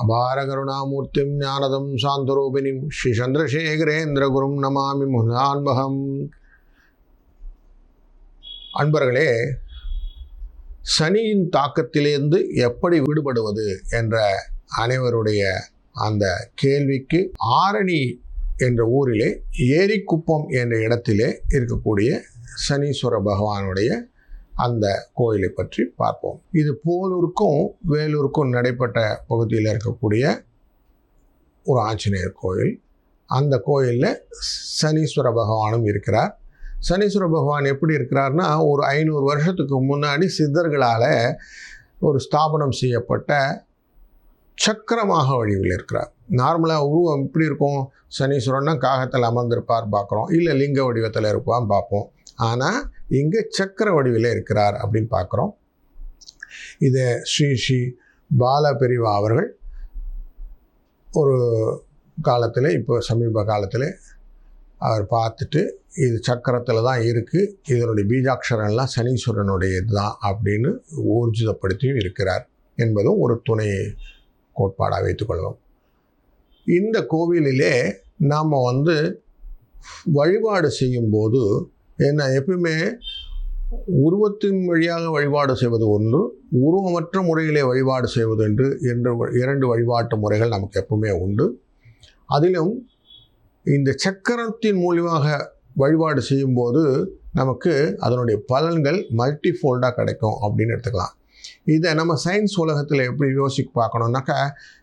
அபாரகருணாமூர்த்திம் ஞானதம் சாந்தரூபிணிம் ஸ்ரீ சந்திரசேகரேந்திரகுரும் நமாமி முனான்மகம் அன்பர்களே சனியின் தாக்கத்திலிருந்து எப்படி விடுபடுவது என்ற அனைவருடைய அந்த கேள்விக்கு ஆரணி என்ற ஊரிலே ஏரிக்குப்பம் என்ற இடத்திலே இருக்கக்கூடிய சனீஸ்வர பகவானுடைய அந்த கோயிலை பற்றி பார்ப்போம். இது போலூருக்கும் வேலூருக்கும் நடைபெற்ற பகுதியில் இருக்கக்கூடிய ஒரு ஆஞ்சநேயர் கோயில். அந்த கோயிலில் சனீஸ்வர பகவானும் இருக்கிறார். சனீஸ்வர பகவான் எப்படி இருக்கிறார்னா ஒரு ஐநூறு வருஷத்துக்கு முன்னாடி சித்தர்களால் ஒரு ஸ்தாபனம் செய்யப்பட்ட சக்கரமாக வடிவில் இருக்கிறார். நார்மலாக உருவம் எப்படி இருக்கும்? சனீஸ்வரன்னா காகத்தில் அமர்ந்திருப்பார் பார்க்குறோம். இல்லை லிங்க வடிவத்தில் இருப்பான்னு பார்ப்போம். ஆனால் இங்கே சக்கர வடிவில் இருக்கிறார் அப்படின்னு பார்க்குறோம். இதை ஸ்ரீ ஸ்ரீ பால பெரிவா அவர்கள் ஒரு காலத்தில் இப்போ சமீப காலத்தில் அவர் பார்த்துட்டு இது சக்கரத்தில் தான் இருக்குது இதனுடைய பீஜாட்சரம்லாம் சனீஸ்வரனுடைய இதுதான் அப்படின்னு ஊர்ஜிதப்படுத்தியும் இருக்கிறார் என்பதும் ஒரு துணை கோட்பாடாக வைத்துக்கொள்வோம் இந்த கோவிலிலே நாம் வந்து வழிபாடு செய்யும்போது ஏன்னா எப்பயுமே உருவத்தின் வழியாக வழிபாடு செய்வது ஒன்று உருவமற்ற முறையிலே வழிபாடு செய்வது என்று என்று இரண்டு வழிபாட்டு முறைகள் நமக்கு எப்பவுமே உண்டு. அதிலும் இந்த சக்கரத்தின் மூலியமாக வழிபாடு செய்யும்போது நமக்கு அதனுடைய பலன்கள் மல்டிஃபோல்டாக கிடைக்கும் அப்படின்னு எடுத்துக்கலாம். இதை நம்ம சயின்ஸ் உலகத்தில் எப்படி யோசிக்க பார்க்கணுன்னாக்கா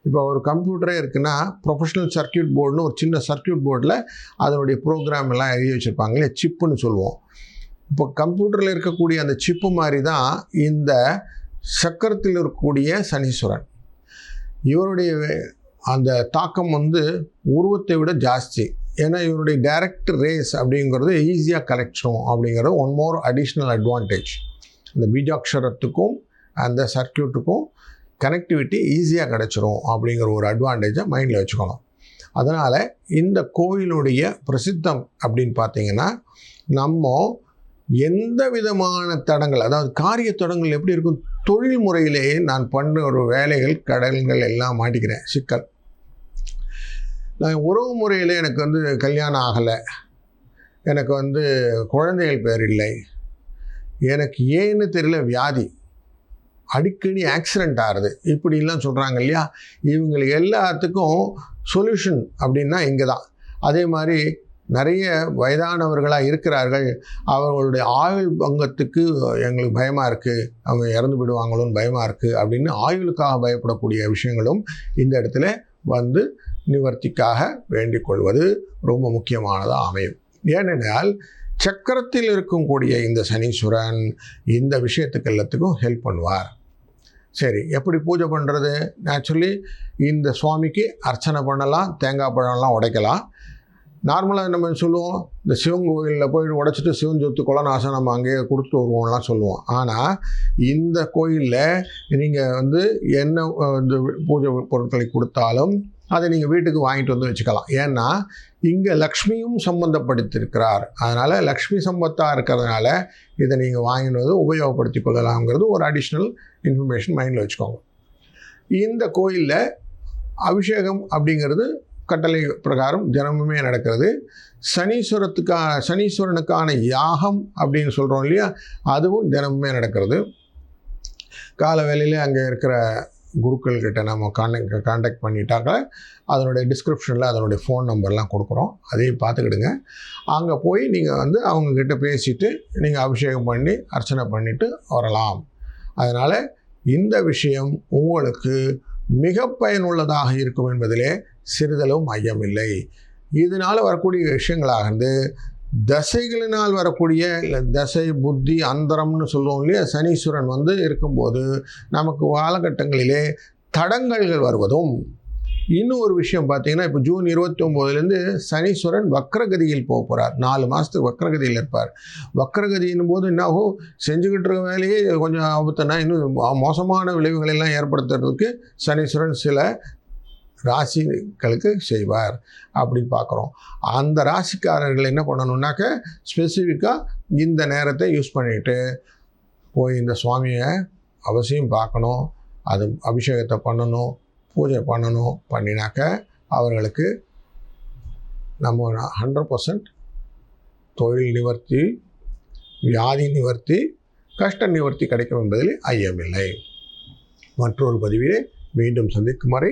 இப்போ ஒரு கம்ப்யூட்டரே இருக்குன்னா ப்ரொஃபஷனல் சர்க்கியூட் போர்டுன்னு ஒரு சின்ன சர்க்கியூட் போர்டில் அதனுடைய ப்ரோக்ராம் எல்லாம் எழுதி வச்சுருப்பாங்க. இல்லையா? சிப்புன்னு சொல்லுவோம். இப்போ கம்ப்யூட்டரில் இருக்கக்கூடிய அந்த சிப்பு மாதிரி தான் இந்த சக்கரத்தில் இருக்கக்கூடிய சனீஸ்வரன். இவருடைய அந்த தாக்கம் வந்து உருவத்தை விட ஜாஸ்தி. ஏன்னா இவருடைய டைரக்ட் ரேஸ் அப்படிங்கிறது ஈஸியாக கலெக்ஷனும் அப்படிங்கிறது ஒன் மோர் அடிஷ்னல் அட்வான்டேஜ் இந்த பீஜாட்சரத்துக்கும் அந்த சர்க்கியூட்டுக்கும் கனெக்டிவிட்டி ஈஸியாக கிடச்சிரும் அப்படிங்கிற ஒரு அட்வான்டேஜை மைண்டில் வச்சுக்கணும். அதனால் இந்த கோயிலுடைய பிரசித்தம் அப்படின்னு பார்த்தீங்கன்னா நம்ம எந்த விதமான தடங்கள் அதாவது காரிய தடங்கள் எப்படி இருக்கும்? தொழில் முறையிலேயே நான் பண்ண ஒரு வேலைகள் கடல்கள் எல்லாம் மாட்டிக்கிறேன் சிக்கல். நான் உறவு முறையில் எனக்கு வந்து கல்யாணம் ஆகலை. எனக்கு வந்து குழந்தைகள் பேர் இல்லை. எனக்கு ஏன்னு தெரியல வியாதி. அடிக்கடி ஆக்சிடெண்ட் ஆகுது இப்படிலாம் சொல்கிறாங்க இல்லையா? இவங்களுக்கு எல்லாத்துக்கும் சொல்யூஷன் அப்படின்னா இங்கே தான் அதே மாதிரி நிறைய வயதானவர்களாக இருக்கிறார்கள். அவர்களுடைய ஆயுள் பங்கத்துக்கு எங்களுக்கு பயமாக இருக்குது அவங்க இறந்து விடுவாங்களோன்னு பயமாக இருக்குது அப்படின்னு ஆயுளுக்காக பயப்படக்கூடிய விஷயங்களும் இந்த இடத்துல வந்து நிவர்த்திக்காக வேண்டிக் கொள்வது ரொம்ப முக்கியமானதாக அமையும். ஏனென்றால் சக்கரத்தில் இருக்கக்கூடிய இந்த சனீஸ்வரன் இந்த விஷயத்துக்கு எல்லாத்துக்கும் ஹெல்ப் பண்ணுவார். சரி எப்படி பூஜை பண்ணுறது ஆக்சுவலி இந்த சுவாமிக்கு அர்ச்சனை பண்ணலாம் தேங்காய் பழம்லாம் உடைக்கலாம். நார்மலாக நம்ம சொல்லுவோம் இந்த சிவன் கோயிலில் போய் உடைச்சிட்டு சிவன் சொத்து குலநாசம் நம்ம அங்கேயே கொடுத்துட்டு வருவோம்லாம் சொல்லுவோம். ஆனால் இந்த கோயிலில் நீங்கள் வந்து என்ன இந்த பூஜை பொருட்களை கொடுத்தாலும் அதை நீங்கள் வீட்டுக்கு வாங்கிட்டு வந்து வச்சுக்கலாம். ஏன்னா இங்கே லக்ஷ்மியும் சம்பந்தப்படுத்தியிருக்கிறார் அதனால் லக்ஷ்மி சம்பத்தாக இருக்கிறதுனால இதை நீங்கள் வாங்கினது உபயோகப்படுத்தி கொள்ளலாம்ங்கிறது ஒரு அடிஷ்னல் இன்ஃபர்மேஷன் மைண்டில் வச்சுக்கோங்க. இந்த கோயிலில் அபிஷேகம் அப்படிங்கிறது கட்டளை பிரகாரம் தினமுமே நடக்கிறது. சனீஸ்வரத்துக்கா சனீஸ்வரனுக்கான யாகம் அப்படின்னு சொல்கிறோம் இல்லையா? அதுவும் தினமுமே நடக்கிறது. கால வேலையில் அங்கே இருக்கிற குருக்கள் கிட்ட நம்ம கான்டாக்ட் கான்டாக்ட் பண்ணிட்டாக்க அதனுடைய டிஸ்கிரிப்ஷனில் அதனுடைய ஃபோன் நம்பர்லாம் கொடுக்குறோம். அதையும் பார்த்துக்கிடுங்க. அங்கே போய் நீங்கள் வந்து அவங்கக்கிட்ட பேசிவிட்டு நீங்கள் அபிஷேகம் பண்ணி அர்ச்சனை பண்ணிவிட்டு வரலாம். அதனால் இந்த விஷயம் உங்களுக்கு மிக பயனுள்ளதாக இருக்கும் என்பதிலே சிறிதளவும் ஐயமில்லை இதனால் வரக்கூடிய விஷயங்களாக வந்து தசைகளினால் வரக்கூடிய இல்லை தசை புத்தி அந்தரம்னு சொல்லுவோம் இல்லையா? சனீஸ்வரன் வந்து இருக்கும்போது நமக்கு காலகட்டங்களிலே தடங்கல்கள் வருவதும் இன்னும் ஒரு விஷயம் பார்த்தீங்கன்னா இப்போ ஜூன் இருபத்தி ஒம்போதுலேருந்து சனீஸ்வரன் வக்ரகதியில் போக போகிறார் நாலு மாதத்துக்கு வக்ரகதியில் இருப்பார். வக்ரகதியின் போது என்னாகும் செஞ்சுக்கிட்டு இருக்க வேலையே கொஞ்சம் ஆபத்துனா இன்னும் மோசமான விளைவுகளை எல்லாம் ஏற்படுத்துறதுக்கு சனீஸ்வரன் சில ராசிகளுக்கு செய்வார் அப்படின்னு பார்க்குறோம். அந்த ராசிக்காரர்கள் என்ன பண்ணணுன்னாக்க ஸ்பெசிஃபிக்காக இந்த நேரத்தை யூஸ் பண்ணிட்டு போய் இந்த சுவாமியை அவசியம் பார்க்கணும். அது அபிஷேகத்தை பண்ணணும் பூஜை பண்ணணும் பண்ணினாக்க அவர்களுக்கு நம்ம ஹண்ட்ரட் பர்சன்ட் தொழில் நிவர்த்தி வியாதி நிவர்த்தி கஷ்ட நிவர்த்தி கிடைக்கும் என்பதில் ஐயமில்லை. மற்றொரு பதிவிலே மீண்டும் சந்திக்கும் வரை